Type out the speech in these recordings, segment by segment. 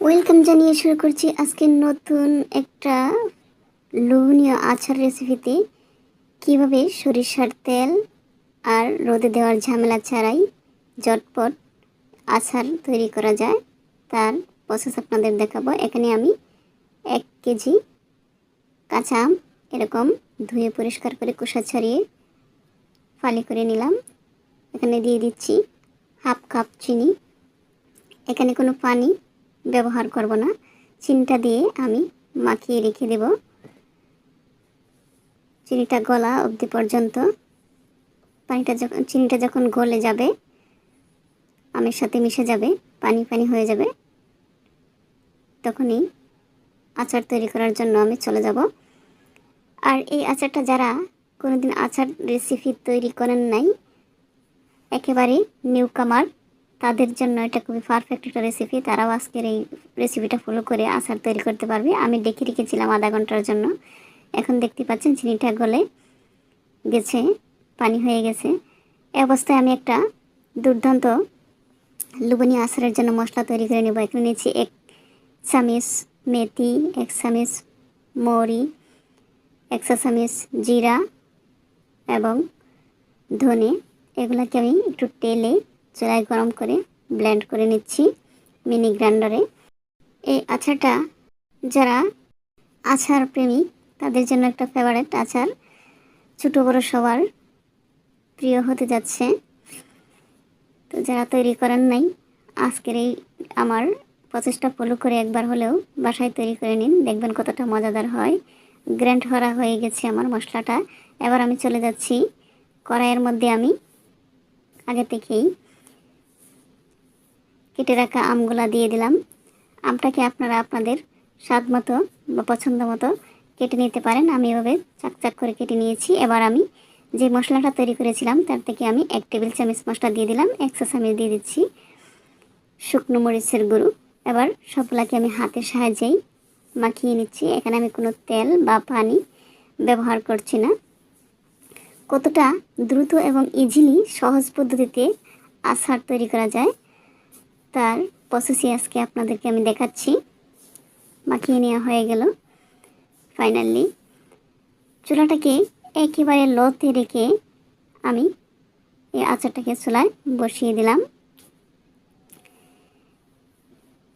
Welcome জানিয়ে শুরু করছি আজকে নতুন একটা লোভনীয় আচার রেসিপিতে কীভাবে সরিষার তেল আর রোদে দেওয়ার ঝামেলা ছাড়াই জটপট আচার তৈরি করা যায়, তার প্রসেস আপনাদের দেখাবো। এখানে আমি এক কেজি কাঁচা আম এরকম ধুয়ে পরিষ্কার করে কুসা ছাড়িয়ে ফালি করে নিলাম। এখানে দিয়ে দিচ্ছি হাফ কাপ চিনি। এখানে কোনো পানি ব্যবহার করব না। চিনিটা দিয়ে আমি মাখিয়ে রেখে দেব। চিনিটা গলা অবধি পর্যন্ত। পানিটা যখন চিনিটা যখন গলে যাবে, আমের সাথে মিশে যাবে, পানি পানি হয়ে যাবে, তখনই আচার তৈরি করার জন্য আমি চলে যাব। আর এই আচারটা যারা কোনোদিন আচার রেসিপি তৈরি করেন নাই, একেবারে নিউ কামার তাদের জন্য এটা খুবই পারফেক্ট একটা রেসিপি তারাও আজকের এই রেসিপিটা ফলো করে আচার তৈরি করতে পারবে। আমি ডেকে রেখেছিলাম আধা ঘণ্টার জন্য। এখন দেখতে পাচ্ছেন চিনিটা গলে গেছে, পানি হয়ে গেছে। এ অবস্থায় আমি একটা দুর্দান্ত লুবনি আচারের জন্য মশলা তৈরি করে নেব। এখানে নিয়েছি এক চামিচ মেথি, এক চামিচ মৌরি একশো চামিচ জিরা এবং ধনে। এগুলাকে আমি একটু তেলে চুলায় গরম করে ব্লেন্ড করে নিচ্ছি মিনি গ্রাইন্ডারে। এই আচারটা যারা আচার প্রেমিক, তাদের জন্য একটা ফেভারেট আচার। ছোটো বড়ো সবার প্রিয় হতে যাচ্ছে। তো যারা তৈরি করেন নাই, আজকের এই আমার প্রচেষ্টা ফলো করে একবার হলেও বাসায় তৈরি করে নিন। দেখবেন কতটা মজাদার হয়। গ্র্যান্ড করা হয়ে গেছে আমার মশলাটা। এবার আমি চলে যাচ্ছি কড়াইয়ের মধ্যে আমি আগে থেকেই কেটে রাখা আমগুলা দিয়ে দিলাম। আমটাকে আপনারা আপনাদের স্বাদ মতো বা পছন্দ মতো কেটে নিতে পারেন। আমি এভাবে চাকচাক করে কেটে নিয়েছি। এবার আমি যে মশলাটা তৈরি করেছিলাম, তার থেকে আমি এক টেবিল চামচ মশলা দিয়ে দিলাম। একশো চামচ দিয়ে দিচ্ছি শুকনো মরিচের গুঁড়ো। এবার সবগুলাকে আমি হাতের সাহায্যেই মাখিয়ে নিচ্ছি। এখানে আমি কোনো তেল বা পানি ব্যবহার করছি না। কতটা দ্রুত এবং ইজিলি সহজ পদ্ধতিতে আচার তৈরি করা যায় তার প্রসেসই আজকে আপনাদেরকে আমি দেখাচ্ছি। মাখিয়ে নেওয়া হয়ে গেল ফাইনালি চুলাটাকে একেবারে লোতে রেখে আমি এই আচারটাকে চুলায় বসিয়ে দিলাম।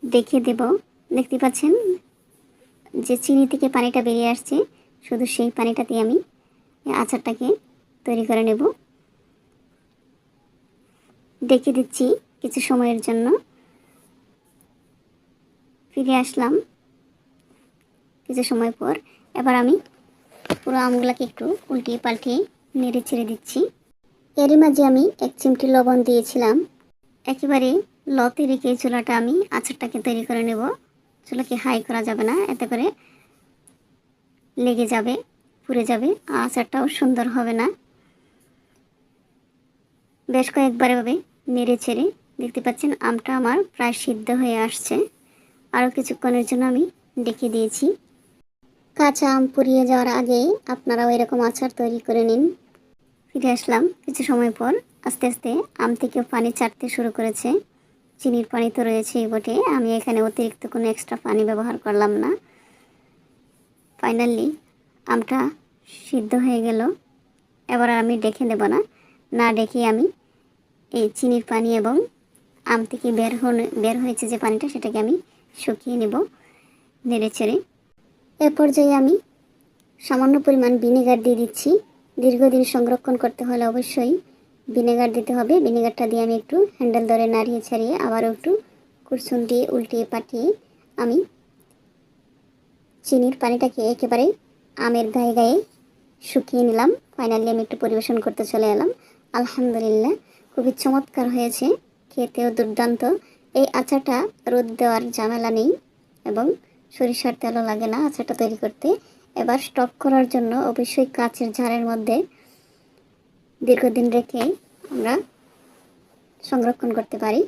দেখিয়ে দেব, দেখতে পাচ্ছেন? যে চিনি থেকে পানিটা বেরিয়ে আসছে, শুধু সেই পানিটাতে আমি আচারটাকে তৈরি করে নেব। ডেকে দিচ্ছি কিছু সময়ের জন্য ফিরে আসলাম কিছু সময় পর। এবার আমি পুরো আমগুলোকে একটু উল্টিয়ে পাল্টিয়ে নেড়ে ছেড়ে দিচ্ছি। এরই মাঝে আমি এক চিমটি লবণ দিয়েছিলাম। একেবারে লতে রেখে চুলাটা আমি আচারটাকে তৈরি করে নেব। চুলাকে হাই করা যাবে না, এতে করে লেগে যাবে, পুড়ে যাবে আচারটাও সুন্দর হবে না। বেশ কয়েকবার এভাবে নেড়ে ছেড়ে দেখতে পাচ্ছেন, আমটা আমার প্রায় সিদ্ধ হয়ে আসছে। আরও কিছুক্ষণের জন্য আমি ডেকে দিয়েছি। কাঁচা আম পুড়িয়ে যাওয়ার আগে আপনারাও এরকম আচার তৈরি করে নিন। ফিরে আসলাম কিছু সময় পর। আস্তে আস্তে আম থেকে পানি চাটতে শুরু করেছে। চিনির পানি তো রয়েছেই বটে। আমি এখানে অতিরিক্ত কোনো এক্সট্রা পানি ব্যবহার করলাম না। ফাইনালি আমটা সিদ্ধ হয়ে গেল। এবার আমি ডেকে দেব না। না ডেকে আমি এই চিনির পানি এবং আম থেকে বের বের হয়েছে যে পানিটা, সেটাকে আমি শুকিয়ে নেব নেড়ে ছেড়ে এ পর্যায়ে আমি সামান্য পরিমাণ ভিনেগার দিয়ে দিচ্ছি। দীর্ঘদিন সংরক্ষণ করতে হলে অবশ্যই ভিনেগার দিতে হবে। ভিনেগারটা দিয়ে আমি একটু হ্যান্ডেল ধরে নাড়িয়ে ছাড়িয়ে আবারও একটু কুরসুন দিয়ে উল্টিয়ে পাঠিয়ে আমি চিনির পানিটাকে একেবারে আমের গায়ে গায়ে শুকিয়ে নিলাম। ফাইনালি আমি একটু পরিবেশন করতে চলে এলাম। আলহামদুলিল্লাহ, খুবই চমৎকার হয়েছে। খেতেও দুর্দান্ত। এই আচাটা রোদ দেওয়ার ঝামেলা নেই এবং সরিষার তেলও লাগে না আচাটা তৈরি করতে। এবার স্টক করার জন্য অবশ্যই কাচের ঝাড়ের মধ্যে দীর্ঘদিন রেখে আমরা সংরক্ষণ করতে পারি।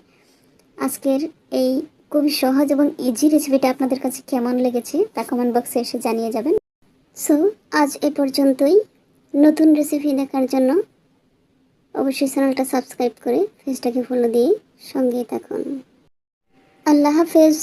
আজকের এই খুবই সহজ এবং ইজি রেসিপিটা আপনাদের কাছে কেমন লেগেছে তা কমেন্ট বক্সে এসে জানিয়ে যাবেন। সো আজ এ পর্যন্তই। নতুন রেসিপি দেখার জন্য অবশ্যই চ্যানেলটা সাবস্ক্রাইব করে ফেসটাকে ফলো দিয়ে সঙ্গেই থাকুন। আল্লাহ হাফেজ।